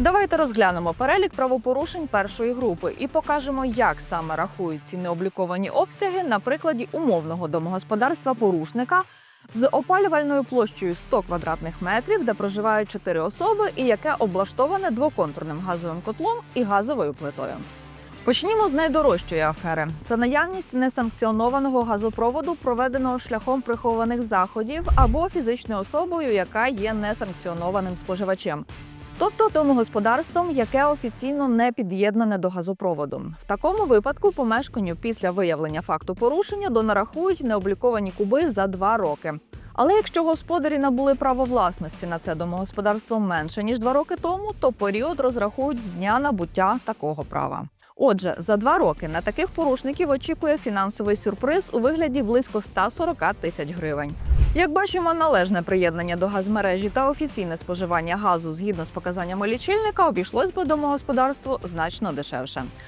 Давайте розглянемо перелік правопорушень першої групи і покажемо, як саме рахують ці необліковані обсяги на прикладі умовного домогосподарства порушника з опалювальною площею 100 квадратних метрів, де проживають 4 особи, і яке облаштоване двоконтурним газовим котлом і газовою плитою. Почнімо з найдорожчої афери. Це наявність несанкціонованого газопроводу, проведеного шляхом прихованих заходів або фізичною особою, яка є несанкціонованим споживачем. Тобто домогосподарством, яке офіційно не під'єднане до газопроводу. В такому випадку помешканню після виявлення факту порушення донарахують необліковані куби за два роки. Але якщо господарі набули право власності на це домогосподарство менше ніж два роки тому, то період розрахують з дня набуття такого права. Отже, за два роки на таких порушників очікує фінансовий сюрприз у вигляді близько 140 тисяч гривень. Як бачимо, належне приєднання до газмережі та офіційне споживання газу згідно з показаннями лічильника обійшлось би домогосподарству значно дешевше.